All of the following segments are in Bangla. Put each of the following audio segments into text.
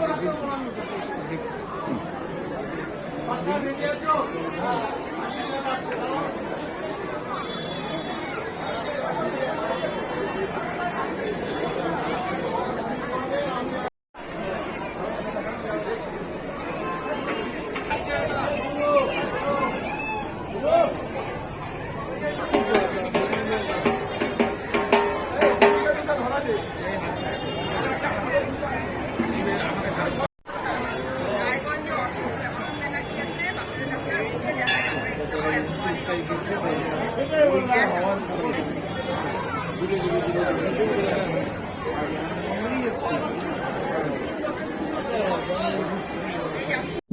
হুম দাও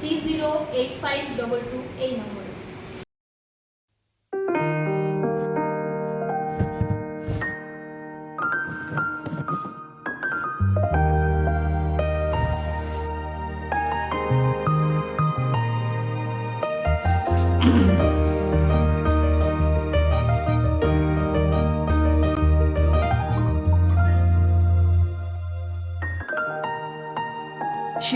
three zero eight five double two এই নম্বরে